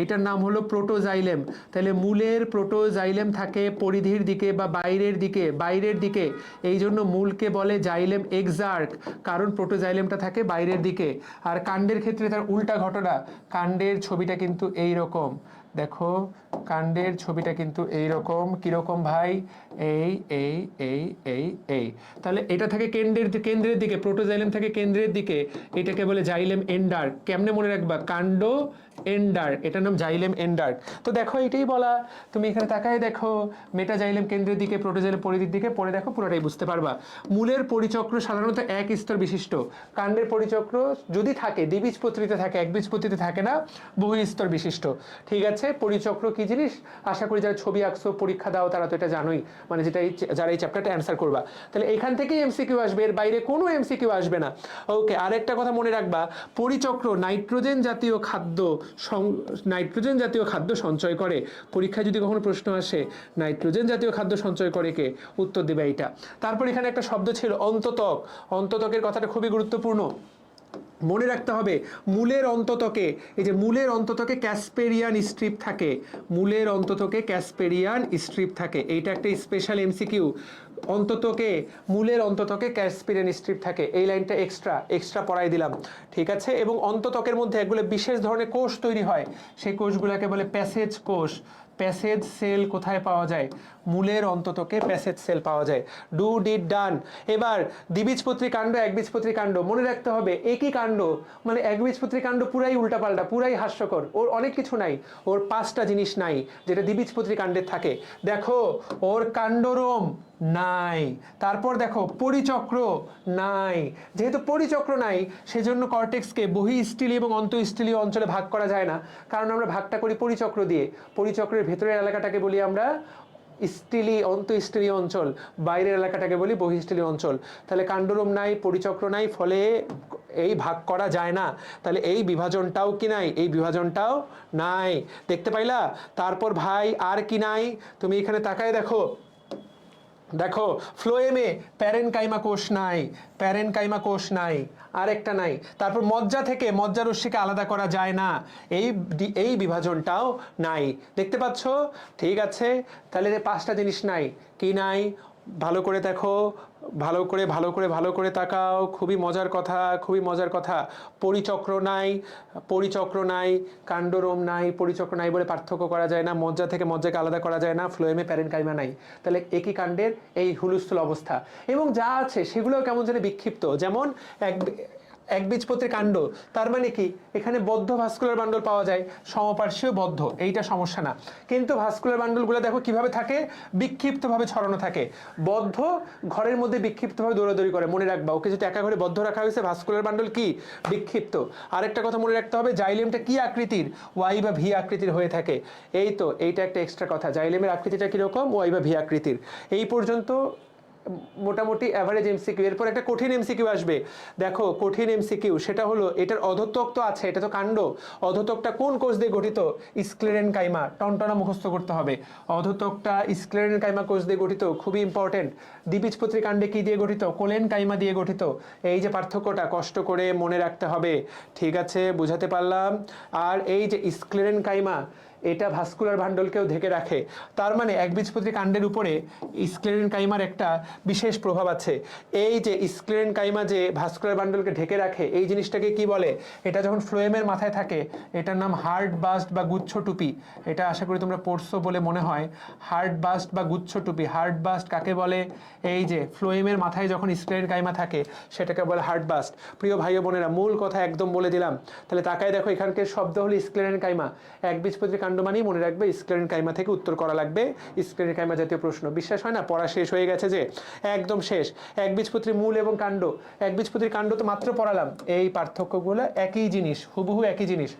এইটার নাম হলো প্রোটোজাইলেম। তাহলে মূলের প্রোটোজাইলেম থাকে পরিধির দিকে বা বাইরের দিকে বাইরের দিকে। এই জন্য মূলকে বলে জাইলেম এক্সার্ক, কারণ প্রোটোজাইলেমটা থাকে বাইরের দিকে। আর কাণ্ডের ক্ষেত্রে তার উল্টা ঘটনা, কাণ্ডের ছবিটা কিন্তু এই রকম দেখো, কাণ্ডের ছবিটা কিন্তু এই রকম কীরকম ভাই? এই এই এই এই এই। তাহলে এটা থাকে কেন্দ্রের কেন্দ্রের দিকে প্রোটোজাইলেম থাকে কেন্দ্রের দিকে। এটাকে বলে জাইলেম এন্ডার কেমনে মনে রাখবা? কাণ্ড এন্ডার এটার নাম জাইলেম এন্ডার তো দেখো, এটাই বলা। তুমি এখানে তাকায় দেখো মেটা জাইলেম কেন্দ্রের দিকে প্রোটোজাইলেম পরিধির দিকে, পরে দেখো পুরোটাই বুঝতে পারবা। মূলের পরিচক্র সাধারণত এক স্তর বিশিষ্ট। কাণ্ডের পরিচক্র যদি থাকে দ্বিবীজপত্রিতে থাকে একবীজপত্রিতে থাকে না, বহু স্তর বিশিষ্ট। ঠিক আছে? পরিচক্র কি জিনিস? আশা করি যারা ছবি আঁকছো, পরীক্ষা দাও, তারা তো এটা জানোই। মানে যেটা এই যারা এই চ্যাপ্টারটা অ্যান্সার করবা। তাহলে এখান থেকেই এমসিকিউ আসবে, এর বাইরে কোনো এমসিকিউ আসবে না। ওকে আরেকটা কথা মনে রাখবা, পরিচক্র নাইট্রোজেন জাতীয় খাদ্য নাইট্রোজেন জাতীয় খাদ্য সঞ্চয় করে। পরীক্ষায় যদি কখনো প্রশ্ন আসে, নাইট্রোজেন জাতীয় খাদ্য সঞ্চয় করে কে? উত্তর দেবে এইটা। তারপর এখানে একটা শব্দ ছিল, অন্ততক। অন্ততকের কথাটা খুবই গুরুত্বপূর্ণ। মনে রাখতে হবে, মূলের অন্ততকে, এই যে মূলের অন্ততকে ক্যাসপেরিয়ান স্ট্রিপ থাকে, মূলের অন্ততকে ক্যাসপেরিয়ান স্ট্রিপ থাকে, এইটা একটা স্পেশাল এমসিকিউ অন্ততকে, মূলের অন্ততকে ক্যাসপেরিয়ান স্ট্রিপ থাকে, এই লাইনটা এক্সট্রা এক্সট্রা পড়াই দিলাম, ঠিক আছে? এবং অন্ততকের মধ্যে এগুলো বিশেষ ধরনের কোষ তৈরি হয়, সেই কোষগুলোকে বলে প্যাসেজ কোষ প্যাসেজ সেল কোথায় পাওয়া যায়? মূলের অন্ততকে প্যাসেজ সেল পাওয়া যায়। ডু ডিড ডান এবার দ্বিবীজপত্রী কাণ্ড, একবীজপত্রী কাণ্ড, মনে রাখতে হবে একই কাণ্ড মানে একবীজপত্রী কাণ্ড পুরাই উল্টাপাল্টা, পুরাই হাস্যকর, ওর অনেক কিছু নাই, ওর পাঁচটা জিনিস নাই যেটা দ্বিবীজপত্রী কাণ্ডের থাকে। দেখো, ওর কাণ্ডরোম নাই, তারপর দেখো, পরিচক্র নাই। যেহেতু পরিচক্র নাই, সেজন্য কর্টেক্সকে বহি স্টিলি এবং অন্ত স্টিলীয় অঞ্চলে ভাগ করা যায় না। কারণ আমরা ভাগটা করি পরিচক্র দিয়ে। পরিচক্রের ভেতরের এলাকাটাকে বলি আমরা স্টিলি অন্ত স্টিলি অঞ্চল। বাইরের এলাকাটাকে বলি বহিস্টিলি অঞ্চল। তাহলে কাণ্ডরোম নাই, পরিচক্র নাই, ফলে এই ভাগ করা যায় না। তাহলে এই বিভাজনটাও কি নাই? এই বিভাজনটাও নাই। দেখতে পাইলা? তারপর ভাই, আর কি নাই? তুমি এখানে তাকায় দেখো। দেখো ফ্লোয়েমে প্যারেন কাইমা কোষ নাই প্যারেন কাইমা কোষ নাই, আরেকটা নাই। তারপর মজ্জা থেকে মজ্জা রশ্মিকে আলাদা করা যায় না। এই এই বিভাজনটাও নাই। দেখতে পাচ্ছ? ঠিক আছে? তাহলে পাঁচটা জিনিস নাই। কি নাই? ভালো করে দেখো। ভালো করে ভালো করে ভালো করে তাকাও, খুবই মজার কথা, খুবই মজার কথা। পরিচক্র নাই পরিচক্র নাই, কাণ্ডরোম নাই, পরিচক্র নাই বলে পার্থক্য করা যায় না, মজ্জা থেকে মজ্জাকে আলাদা করা যায় না, ফ্লোয়েমে প্যারেন কাইমা নাই। তাহলে একই কাণ্ডের এই হুলুস্থুল অবস্থা। এবং যা আছে সেগুলোও কেমন যেন বিক্ষিপ্ত। যেমন এক একবীজপত্রী কাণ্ড। তার মানে কি? এখানে বদ্ধ ভাস্কুলার বান্ডল পাওয়া যায়, সমপার্শ্বীয় বদ্ধ, এইটা সমস্যা না। কিন্তু ভাস্কুলার বান্ডলগুলো দেখো কীভাবে থাকে? বিক্ষিপ্তভাবে ছড়ানো থাকে। বদ্ধ ঘরের মধ্যে বিক্ষিপ্তভাবে দৌড়াদৌড়ি করে, মনে রাখবা, ওকে যদি একা ঘরে বদ্ধ রাখা হয়েছে, ভাস্কুলার বান্ডল কি? বিক্ষিপ্ত। আরেকটা কথা মনে রাখতে হবে, জাইলেমটা কি আকৃতির? ওয়াই বা ভি আকৃতির হয়ে থাকে। এই তো, এইটা একটা এক্সট্রা কথা। জাইলেমের আকৃতিটা কীরকম? ওয়াই বা ভি আকৃতির। এই পর্যন্ত মোটামুটি অ্যাভারেজ এমসিকিউ এরপর একটা কঠিন এমসিকিউ আসবে। দেখো, কঠিন এমসিকিউ সেটা হলো, এটার অধত্বক তো আছে, এটা তো কাণ্ড। অধত্বকটা কোন কোষ দিয়ে গঠিত? স্ক্লেরেন কাইমা টনটনা মুখস্থ করতে হবে। অধত্বকটা স্ক্লেরেন কাইমা কোষ দিয়ে গঠিত, খুবই ইম্পর্টেন্ট দ্বিবীজপত্রী কাণ্ডে কি দিয়ে গঠিত? কোলেন কাইমা দিয়ে গঠিত। এই যে পার্থক্যটা, কষ্ট করে মনে রাখতে হবে। ঠিক আছে, বুঝাতে পারলাম? আর এই যে স্ক্লেরেন কাইমা এটা ভাস্কুলার ভান্ডলকেও ঢেকে রাখে। তার মানে একবীজপত্রী কাণ্ডের উপরে স্ক্লেরেন কাইমার একটা বিশেষ প্রভাব আছে। এই যে স্ক্লেরেন কাইমা যে ভাস্কুলার ভান্ডলকে ঢেকে রাখে, এই জিনিসটাকে কি বলে? এটা যখন ফ্লোয়েমের মাথায় থাকে, এটার নাম হার্ড বাস্ট বা গুচ্ছ টুপি। এটা আশা করি তোমরা পড়ছো বলে মনে হয়। হার্ড বাস্ট বা গুচ্ছ টুপি। হার্ড বাস্ট কাকে বলে? এই যে ফ্লোয়েমের মাথায় যখন স্ক্লেরেন কাইমা থাকে, সেটাকে বলে হার্ড বাস্ট। প্রিয় ভাই বোনেরা, মূল কথা একদম বলে দিলাম। তাহলে তাকায় দেখো, এখানকার শব্দ হলো স্ক্লেরেন কাইমা। একবীজপত্রী কাণ্ড মানেই মনে রাখবে স্ক্রিন কাইমা থেকে উত্তর করা লাগবে। স্ক্রিন কাইমা জাতীয় প্রশ্ন। বিশ্বাস হয় না? পড়া শেষ হয়ে গেছে যে, একদম শেষ। এক একবীজপত্রী মূল এবং কাণ্ড। এক একবীজপত্রী কাণ্ড তো মাত্র পড়ালাম। এই পার্থক্যগুলো একই জিনিস, হুবহু একই জিনিস।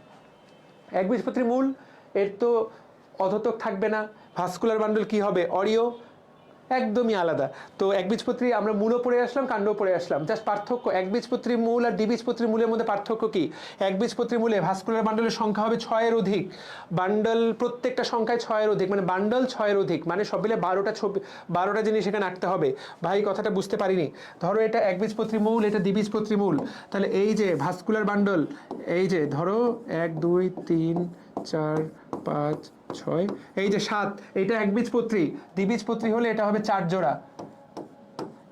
একবীজপত্রী মূল, এর তো অধতক থাকবে না। ভাস্কুলার বান্ডল কি হবে? অরিও একদমই আলাদা। তো একবীজপত্রী আমরা মূলও পড়ে আসলাম, কাণ্ডও পড়ে আসলাম। জাস্ট পার্থক্য একবীজপত্রী মূল আর দ্বিবীজপত্রী মূলের মধ্যে পার্থক্য কি? একবীজপত্রী মূলে ভাস্কুলার বান্ডলের সংখ্যা হবে ছয়ের অধিক, বান্ডল প্রত্যেকটা সংখ্যায় ছয়ের অধিক মানে বান্ডল ছয়ের অধিক মানে সব মিলে বারোটা ছবি, বারোটা জিনিস এখানে আঁকতে হবে। ভাই, কথাটা বুঝতে পারিনি। ধরো এটা একবীজপত্রী মূল, এটা দ্বিবীজপত্রী মূল। তাহলে এই যে ভাস্কুলার বান্ডল, এই যে ধরো এক, দুই, তিন, চার, পাঁচ ছয়। এই যে সাত এইটা একবীজপত্রী দ্বিবীজপত্রী হলে এটা হবে চার জোড়া।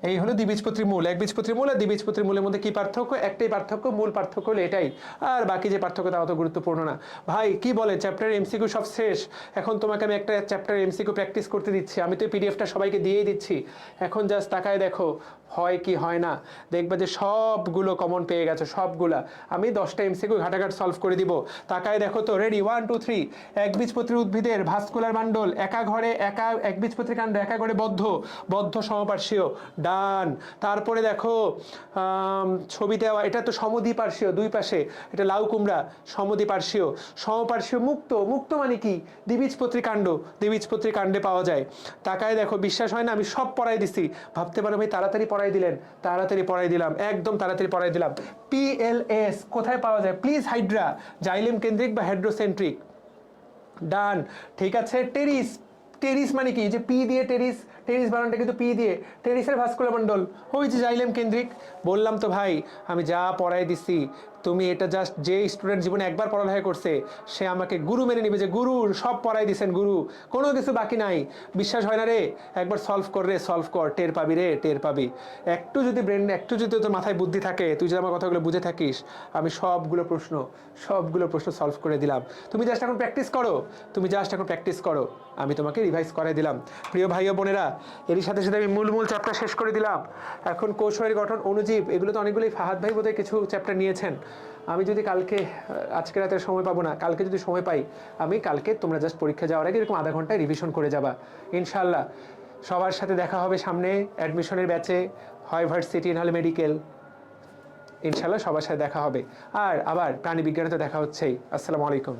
এই হলো দ্বিবীজপত্রী মূল। একবীজপত্রী মূল আর দ্বিবীজপত্রী মূলের মধ্যে কি পার্থক্য? একটাই পার্থক্য, মূল পার্থক্য হলো এটাই। আর বাকি যে পার্থক্য তা অত গুরুত্বপূর্ণ না। ভাই, কি বলে? চ্যাপ্টার এমসিকিউ সব শেষ। এখন তোমাকে আমি একটা চ্যাপ্টার এমসিকিউ প্র্যাকটিস করতে দিচ্ছি। আমি তো পিডিএফটা সবাইকে দিয়েই দিচ্ছি। এখন জাস্ট তাকায় দেখো। হয় কি হয় না দেখবে যে সবগুলো কমন পেয়ে গেছে সবগুলা। আমি দশটা এমসিকিউ ঘাটাঘাট সলভ করে দিব। তাকায় দেখো তো রেডি ওয়ান টু থ্রি একবীজপত্রী উদ্ভিদের ভাস্কুলার বান্ডল একা ঘরে একা একবীজপত্রী কাণ্ড একা ঘরে বদ্ধ বদ্ধ সমপার্শ্বীয়। ডান তারপরে দেখো আম, ছবি দেওয়া এটা তো সমদ্বিপার্শ্বীয় দুই পাশে। এটা লাউ কুমড়া সমদ্বিপার্শ্বীয়। সমপার্শ্বীয় মুক্ত মুক্ত মানে কি? দ্বিবীজপত্রী কাণ্ড দ্বিবীজপত্রী কাণ্ডে পাওয়া যায়। তাকায় দেখো বিশ্বাস হয় না? আমি সব পড়াই দিছি। ভাবতে পারো ভাই তাড়াতাড়ি পড়াই দিলেন, তাড়াতাড়ি পড়াই দিলাম, একদম তাড়াতাড়ি পড়াই দিলাম। পিএলএস কোথায় পাওয়া যায়? প্লিজ হাইড্রা জাইলেম কেন্দ্রিক বা হাইড্রোসেন্ট্রিক ডান ঠিক আছে? টেরিস টেরিস মানে কি? যে পি দিয়ে টেরিস টেরিস বানানটা কিন্তু পি দিয়ে টেরিসের ভাস্কুলার মণ্ডল। ওই যে জাইলেম কেন্দ্রিক। বললাম তো ভাই, আমি যা পড়াই দিছি তুমি এটা জাস্ট যে স্টুডেন্ট জীবনে একবার পড়ালেখা করছে, সে আমাকে গুরু মেনে নিবে যে গুরুর সব পড়াই দিছেন গুরু, কোনো কিছু বাকি নাই। বিশ্বাস হয় না রে? একবার সলভ কর রে সলভ কর, টের পাবি রে, টের পাবি। একটু যদি ব্রেন একটু যদি তোর মাথায় বুদ্ধি থাকে, তুই যদি আমার কথাগুলো বুঝে থাকিস, আমি সবগুলো প্রশ্ন সবগুলো প্রশ্ন সলভ করে দিলাম। তুমি জাস্ট এখন প্র্যাকটিস করো, তুমি জাস্ট এখন প্র্যাকটিস করো। আমি তোমাকে রিভাইজ করাই দিলাম। প্রিয় ভাই ও বোনেরা, এরই সাথে সাথে আমি মূল মূল চ্যাপ্টার শেষ করে দিলাম। এখন কৌশলের গঠন অনুজীব এগুলো তো অনেকগুলোই ফাহাদ ভাই বোধহয় কিছু চ্যাপ্টার নিয়েছেন। আমি যদি কালকে আজকে রাতের সময় পাবো না, কালকে যদি সময় পাই, আমি কালকে তোমরা জাস্ট পরীক্ষা যাওয়ার আগে এরকম আধা ঘন্টায় রিভিশন করে যাবা। ইনশাল্লাহ সবার সাথে দেখা হবে সামনে অ্যাডমিশনের ব্যাচে হয় ভার্সিটি নাহলে মেডিকেল ইনশাল্লাহ সবার সাথে দেখা হবে। আর আবার প্রাণী বিজ্ঞানে তো দেখা হচ্ছেই। আসসালামু আলাইকুম।